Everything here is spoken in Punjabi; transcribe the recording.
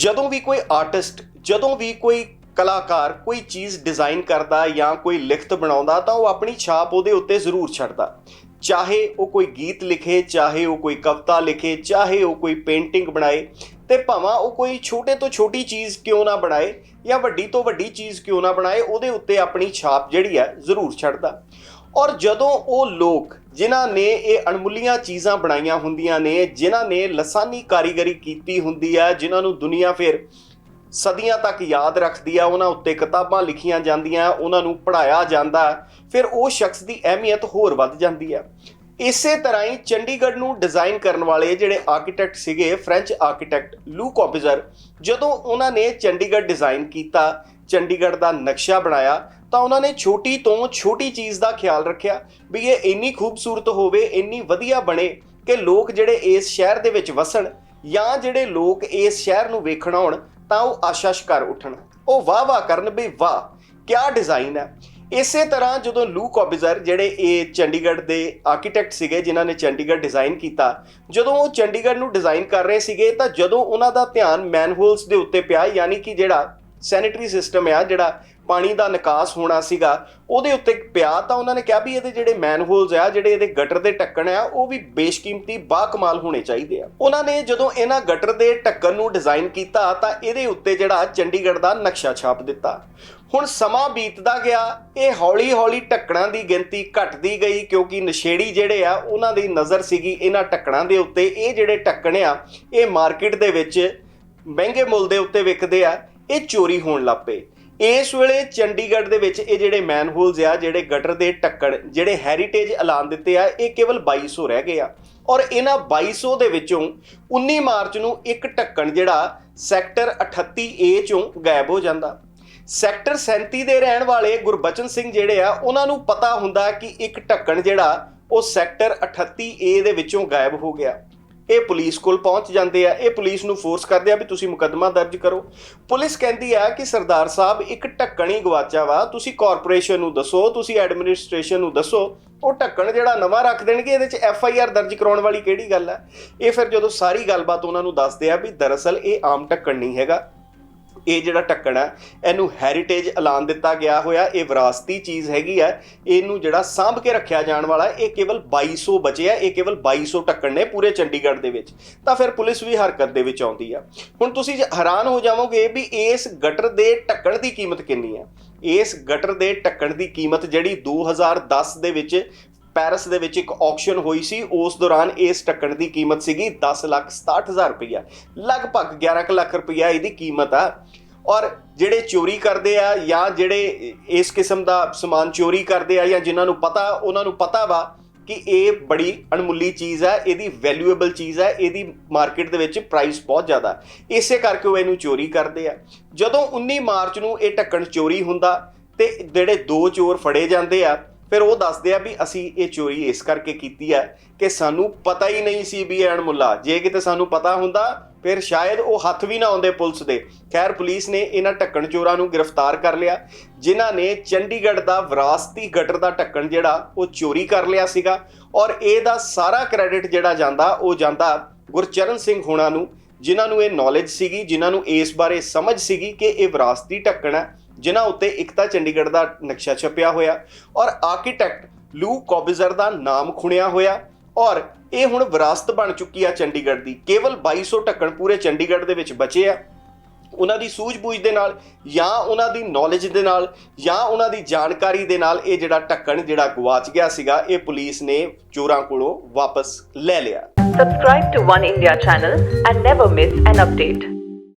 ਜਦੋਂ ਵੀ ਕੋਈ ਆਰਟਿਸਟ ਜਦੋਂ ਵੀ ਕੋਈ ਕਲਾਕਾਰ ਕੋਈ ਚੀਜ਼ ਡਿਜ਼ਾਈਨ ਕਰਦਾ ਜਾਂ ਕੋਈ ਲਿਖਤ ਬਣਾਉਂਦਾ ਤਾਂ ਉਹ ਆਪਣੀ ਛਾਪ ਉਹਦੇ ਉੱਤੇ ਜ਼ਰੂਰ ਛੱਡਦਾ। ਚਾਹੇ ਉਹ ਕੋਈ ਗੀਤ ਲਿਖੇ, ਚਾਹੇ ਉਹ ਕੋਈ ਕਵਿਤਾ ਲਿਖੇ, ਚਾਹੇ ਉਹ ਕੋਈ ਪੇਂਟਿੰਗ ਬਣਾਏ, ਤੇ ਭਾਵੇਂ ਉਹ ਕੋਈ ਛੋਟੇ ਤੋਂ ਛੋਟੀ ਚੀਜ਼ ਕਿਉਂ ਨਾ ਬਣਾਏ ਜਾਂ ਵੱਡੀ ਤੋਂ ਵੱਡੀ ਚੀਜ਼ ਕਿਉਂ ਨਾ ਬਣਾਏ, ਉਹਦੇ ਉੱਤੇ ਆਪਣੀ ਛਾਪ ਜਿਹੜੀ ਹੈ ਜ਼ਰੂਰ ਛੱਡਦਾ। ਔਰ ਜਦੋਂ ਉਹ ਲੋਕ, ਜਿਨ੍ਹਾਂ ਨੇ ਇਹ ਅਣਮੁੱਲੀਆਂ ਚੀਜ਼ਾਂ ਬਣਾਈਆਂ ਹੁੰਦੀਆਂ ਨੇ, ਜਿਨ੍ਹਾਂ ਨੇ ਲਸਾਨੀ ਕਾਰੀਗਰੀ ਕੀਤੀ ਹੁੰਦੀ ਹੈ ਜਿਨ੍ਹਾਂ ਨੂੰ ਦੁਨੀਆ ਫਿਰ ਸਦੀਆਂ ਤੱਕ ਯਾਦ ਰੱਖਦੀ ਆ, ਉਹਨਾਂ ਉੱਤੇ ਕਿਤਾਬਾਂ ਲਿਖੀਆਂ ਜਾਂਦੀਆਂ, ਉਹਨਾਂ ਨੂੰ ਪੜ੍ਹਾਇਆ ਜਾਂਦਾ, ਫਿਰ ਉਹ ਸ਼ਖਸ ਦੀ ਅਹਿਮੀਅਤ ਹੋਰ ਵੱਧ ਜਾਂਦੀ ਹੈ ਇਸੇ ਤਰ੍ਹਾਂ ਹੀ ਚੰਡੀਗੜ੍ਹ ਨੂੰ ਡਿਜ਼ਾਈਨ ਕਰਨ ਵਾਲੇ ਜਿਹੜੇ ਆਰਕੀਟੈਕਟ ਸੀਗੇ ਫ੍ਰੈਂਚ ਆਰਕੀਟੈਕਟ ਲੂ ਕੌਬਿਜ਼ਰ ਜਦੋਂ ਉਹਨਾਂ ਨੇ ਚੰਡੀਗੜ੍ਹ ਡਿਜ਼ਾਈਨ ਕੀਤਾ, ਚੰਡੀਗੜ੍ਹ ਦਾ ਨਕਸ਼ਾ ਬਣਾਇਆ, ਤਾਂ ਉਹਨਾਂ ਨੇ ਛੋਟੀ ਤੋਂ ਛੋਟੀ ਚੀਜ਼ ਦਾ ਖਿਆਲ ਰੱਖਿਆ ਵੀ ਇਹ ਇੰਨੀ ਖੂਬਸੂਰਤ ਹੋਵੇ, ਇੰਨੀ ਵਧੀਆ ਬਣੇ ਕਿ ਲੋਕ ਜਿਹੜੇ ਇਸ ਸ਼ਹਿਰ ਦੇ ਵਿੱਚ ਵਸਣ ਜਾਂ ਜਿਹੜੇ ਲੋਕ ਇਸ ਸ਼ਹਿਰ ਨੂੰ ਵੇਖਣ ਆਉਣ, ਤਾਂ ਉਹ ਆਸ਼ਾ ਉੱਠਣ। ਉਹ ਵਾਹ ਵਾਹ ਕਰਨ ਵੀ ਵਾਹ, ਕਿਆ ਡਿਜ਼ਾਈਨ ਹੈ। ਇਸੇ ਤਰ੍ਹਾਂ ਜਦੋਂ ਲੂ ਕੌਬਿਜ਼ਰ ਜਿਹੜੇ ਇਹ ਚੰਡੀਗੜ੍ਹ ਦੇ ਆਰਕੀਟੈਕਟ ਸੀਗੇ, ਜਿਨ੍ਹਾਂ ਨੇ ਚੰਡੀਗੜ੍ਹ ਡਿਜ਼ਾਈਨ ਕੀਤਾ, ਜਦੋਂ ਉਹ ਚੰਡੀਗੜ੍ਹ ਨੂੰ ਡਿਜ਼ਾਈਨ ਕਰ ਰਹੇ ਸੀਗੇ, ਤਾਂ ਜਦੋਂ ਉਹਨਾਂ ਦਾ ਧਿਆਨ ਮੈਨਹੋਲਸ ਦੇ ਉੱਤੇ ਪਿਆ, ਯਾਨੀ ਕਿ ਜਿਹੜਾ ਸੈਨੀਟਰੀ ਸਿਸਟਮ ਆ, ਜਿਹੜਾ ਪਾਣੀ ਦਾ ਨਿਕਾਸ ਹੋਣਾ ਸੀਗਾ, ਉਹਦੇ ਉੱਤੇ ਪਿਆ, ਤਾਂ ਉਹਨਾਂ ਨੇ ਕਿਹਾ ਵੀ ਇਹਦੇ ਜਿਹੜੇ ਮੈਨਹੋਲਸ ਆ, ਜਿਹੜੇ ਇਹਦੇ ਗਟਰ ਦੇ ਢੱਕਣ ਆ, ਉਹ ਵੀ ਬੇਸ਼ਕੀਮਤੀ ਬਾਕਮਾਲ ਹੋਣੇ ਚਾਹੀਦੇ ਆ। ਉਹਨਾਂ ਨੇ ਜਦੋਂ ਇਹਨਾਂ ਗਟਰ ਦੇ ਢੱਕਣ ਨੂੰ ਡਿਜ਼ਾਈਨ ਕੀਤਾ, ਤਾਂ ਇਹਦੇ ਉੱਤੇ ਜਿਹੜਾ ਚੰਡੀਗੜ੍ਹ ਦਾ ਨਕਸ਼ਾ ਛਾਪ ਦਿੱਤਾ। ਹੁਣ ਸਮਾਂ ਬੀਤਦਾ ਗਿਆ, ਇਹ ਹੌਲੀ-ਹੌਲੀ ਢੱਕਣਾਂ ਦੀ ਗਿਣਤੀ ਘਟਦੀ ਗਈ ਕਿਉਂਕਿ ਨਸ਼ੇੜੀ ਜਿਹੜੇ ਆ, ਉਹਨਾਂ ਦੀ ਨਜ਼ਰ ਸੀਗੀ ਇਹਨਾਂ ਢੱਕਣਾਂ ਦੇ ਉੱਤੇ। ਇਹ ਜਿਹੜੇ ਢੱਕਣ ਆ, ਇਹ ਮਾਰਕੀਟ ਦੇ ਵਿੱਚ ਮਹਿੰਗੇ ਮੁੱਲ ਦੇ ਉੱਤੇ ਵਿਕਦੇ ਆ, ਇਹ ਚੋਰੀ ਹੋਣ ਲੱਗ ਪਏ। ਇਸ ਵੇਲੇ ਚੰਡੀਗੜ੍ਹ ਦੇ ਵਿੱਚ ਇਹ ਜਿਹੜੇ ਮੈਨਹੋਲਸ ਆ, ਜਿਹੜੇ ਗਟਰ ਦੇ ਢੱਕਣ, ਜਿਹੜੇ ਹੈਰੀਟੇਜ ਐਲਾਨ ਦਿੱਤੇ ਆ, ਇਹ ਕੇਵਲ 2200 ਰਹਿ ਗਏ ਆ। ਔਰ ਇਹਨਾਂ 2200 ਦੇ ਵਿੱਚੋਂ 19 ਮਾਰਚ ਨੂੰ ਇੱਕ ਢੱਕਣ ਜਿਹੜਾ ਸੈਕਟਰ 38A ਚੋਂ ਗਾਇਬ ਹੋ ਜਾਂਦਾ। ਸੈਕਟਰ 37 ਦੇ ਰਹਿਣ ਵਾਲੇ ਗੁਰਬਚਨ ਸਿੰਘ ਜਿਹੜੇ ਆ, ਉਹਨਾਂ ਨੂੰ ਪਤਾ ਹੁੰਦਾ ਕਿ ਇੱਕ ਢੱਕਣ ਜਿਹੜਾ, ਉਹ ਸੈਕਟਰ 38A ਦੇ ਵਿੱਚੋਂ ਗਾਇਬ ਹੋ ਗਿਆ। ਇਹ ਪੁਲਿਸ ਕੋਲ ਪਹੁੰਚ ਜਾਂਦੇ ਆ। ਇਹ ਪੁਲਿਸ ਨੂੰ ਫੋਰਸ ਕਰਦੇ ਆ ਵੀ ਤੁਸੀਂ ਮੁਕੱਦਮਾ ਦਰਜ ਕਰੋ। ਪੁਲਿਸ ਕਹਿੰਦੀ ਆ ਕਿ ਸਰਦਾਰ ਸਾਹਿਬ, ਇੱਕ ਢੱਕਣ ਹੀ ਗਵਾਚਾ ਵਾ। ਤੁਸੀਂ ਕਾਰਪੋਰੇਸ਼ਨ ਨੂੰ ਦੱਸੋ, ਤੁਸੀਂ ਐਡਮਿਨਿਸਟ੍ਰੇਸ਼ਨ ਨੂੰ ਦੱਸੋ। ਉਹ ਢੱਕਣ ਜਿਹੜਾ ਨਵਾਂ ਰੱਖ ਦੇਣਗੇ, ਇਹਦੇ 'ਚ ਐਫ ਆਈ ਆਰ ਦਰਜ ਕਰਾਉਣ ਵਾਲੀ ਕਿਹੜੀ ਗੱਲ ਆ? ਇਹ ਫਿਰ ਜਦੋਂ ਸਾਰੀ ਗੱਲਬਾਤ ਉਹਨਾਂ ਨੂੰ ਦੱਸਦੇ ਆ ਵੀ ਦਰਅਸਲ ਇਹ ਆਮ ਢੱਕਣ ਨਹੀਂ ਹੈਗਾ। ਇਹ ਜਿਹੜਾ ਢੱਕਣ ਹੈ, ਇਹਨੂੰ ਹੈਰੀਟੇਜ ਐਲਾਨ ਦਿੱਤਾ ਗਿਆ ਹੋਇਆ, ਇਹ ਵਿਰਾਸਤੀ ਚੀਜ਼ ਹੈਗੀ ਹੈ। ਇਹਨੂੰ ਜਿਹੜਾ ਸਾਂਭ ਕੇ ਰੱਖਿਆ ਜਾਣ ਵਾਲਾ ਇਹ ਕੇਵਲ 2200 ਬਚੇ ਆ, ਇਹ ਕੇਵਲ 2200 ਢੱਕਣ ਨੇ ਪੂਰੇ ਚੰਡੀਗੜ੍ਹ ਦੇ ਵਿੱਚ। ਤਾਂ ਫਿਰ ਪੁਲਿਸ ਵੀ ਹਰਕਤ ਦੇ ਵਿੱਚ ਆਉਂਦੀ ਆ। ਹੁਣ ਤੁਸੀਂ ਹੈਰਾਨ ਹੋ ਜਾਵੋਗੇ ਵੀ ਇਸ ਗਟਰ ਦੇ ਢੱਕਣ ਦੀ ਕੀਮਤ ਕਿੰਨੀ ਹੈ ਇਸ ਗਟਰ ਦੇ ਢੱਕਣ ਦੀ ਕੀਮਤ ਜਿਹੜੀ 2010 ਦੇ ਵਿੱਚ ਪੈਰਿਸ ਦੇ ਵਿੱਚ ਇੱਕ ਆਕਸ਼ਨ ਹੋਈ ਸੀ। ਉਸ ਦੌਰਾਨ ਇਸ ਢੱਕਣ ਦੀ ਕੀਮਤ ਸੀਗੀ 10 ਲੱਖ 67000 ਰੁਪਈਆ। ਲਗਭਗ 11 ਕੁ ਲੱਖ ਰੁਪਈਆ ਇਹਦੀ ਕੀਮਤ ਆ। ਔਰ ਜਿਹੜੇ ਚੋਰੀ ਕਰਦੇ ਆ ਜਾਂ ਜਿਹੜੇ ਇਸ ਕਿਸਮ ਦਾ ਸਮਾਨ ਚੋਰੀ ਕਰਦੇ ਆ ਜਾਂ ਜਿਨ੍ਹਾਂ ਨੂੰ ਪਤਾ, ਉਹਨਾਂ ਨੂੰ ਪਤਾ ਵਾ ਕਿ ਇਹ ਬੜੀ ਅਣਮੁੱਲੀ ਚੀਜ਼ ਹੈ ਇਹਦੀ ਵੈਲਿਊਏਬਲ ਚੀਜ਼ ਹੈ ਇਹਦੀ ਮਾਰਕੀਟ ਦੇ ਵਿੱਚ ਪ੍ਰਾਈਸ ਬਹੁਤ ਜ਼ਿਆਦਾ। ਇਸੇ ਕਰਕੇ ਉਹ ਇਹਨੂੰ ਚੋਰੀ ਕਰਦੇ ਆ। ਜਦੋਂ 19 ਮਾਰਚ ਨੂੰ ਇਹ ਢੱਕਣ ਚੋਰੀ ਹੁੰਦਾ ਤੇ ਜਿਹੜੇ ਦੋ ਚੋਰ ਫੜੇ ਜਾਂਦੇ ਆ ਫਿਰ ਉਹ ਦੱਸਦੇ ਆ ਵੀ ਅਸੀਂ ਇਹ ਚੋਰੀ ਇਸ ਕਰਕੇ ਕੀਤੀ ਹੈ ਕਿ ਸਾਨੂੰ ਪਤਾ ਹੀ ਨਹੀਂ ਸੀ ਵੀ ਐਣ ਮੁੱਲਾ। ਜੇ ਕਿਤੇ ਸਾਨੂੰ ਪਤਾ ਹੁੰਦਾ, ਫਿਰ ਸ਼ਾਇਦ ਉਹ ਹੱਥ ਵੀ ਨਾ ਆਉਂਦੇ ਪੁਲਿਸ ਦੇ। ਖੈਰ, ਪੁਲਿਸ ਨੇ ਇਹਨਾਂ ਢੱਕਣ ਚੋਰਾਂ ਨੂੰ ਗ੍ਰਿਫਤਾਰ ਕਰ ਲਿਆ। ਜਿਨ੍ਹਾਂ ਨੇ ਚੰਡੀਗੜ੍ਹ ਦਾ ਵਿਰਾਸਤੀ ਗਟਰ ਦਾ ਢੱਕਣ ਜਿਹੜਾ, ਉਹ ਚੋਰੀ ਕਰ ਲਿਆ ਸੀਗਾ। ਔਰ ਇਹਦਾ ਸਾਰਾ ਕ੍ਰੈਡਿਟ ਜਿਹੜਾ ਜਾਂਦਾ, ਉਹ ਜਾਂਦਾ ਗੁਰਚਰਨ ਸਿੰਘ ਹੋਣਾ ਨੂੰ, ਜਿਨ੍ਹਾਂ ਨੂੰ ਇਹ ਨੌਲੇਜ ਸੀਗੀ, ਜਿਨ੍ਹਾਂ ਨੂੰ ਇਸ ਬਾਰੇ ਸਮਝ ਸੀਗੀ ਕਿ ਇਹ ਵਿਰਾਸਤੀ ਢੱਕਣ ਹੈ। ਜਿਨ੍ਹਾਂ ਉੱਤੇ ਇੱਕ ਤਾਂ ਚੰਡੀਗੜ੍ਹ ਦਾ ਨਕਸ਼ਾ ਛਪਿਆ ਹੋਇਆ ਔਰ ਆਰਕੀਟੈਕਟ ਲੂ ਕੌਬਿਜ਼ਰ ਦਾ ਨਾਮ ਖੁਣਿਆ ਹੋਇਆ ਔਰ ਇਹ ਹੁਣ ਵਿਰਾਸਤ ਬਣ ਚੁੱਕੀ ਆ ਚੰਡੀਗੜ੍ਹ ਦੀ। ਕੇਵਲ 2200 ਢੱਕਣ ਪੂਰੇ ਚੰਡੀਗੜ੍ਹ ਦੇ ਵਿੱਚ ਬਚੇ ਆ। ਉਹਨਾਂ ਦੀ ਸੂਝ-ਬੂਝ ਦੇ ਨਾਲ ਜਾਂ ਉਹਨਾਂ ਦੀ ਨੌਲੇਜ ਦੇ ਨਾਲ ਜਾਂ ਉਹਨਾਂ ਦੀ ਜਾਣਕਾਰੀ ਦੇ ਨਾਲ ਇਹ ਜਿਹੜਾ ਢੱਕਣ, ਜਿਹੜਾ ਗਵਾਚ ਗਿਆ ਸੀਗਾ, ਇਹ ਪੁਲਿਸ ਨੇ ਚੋਰਾਂ ਕੋਲੋਂ ਵਾਪਸ ਲੈ ਲਿਆ। Subscribe to One India channel and never miss an update.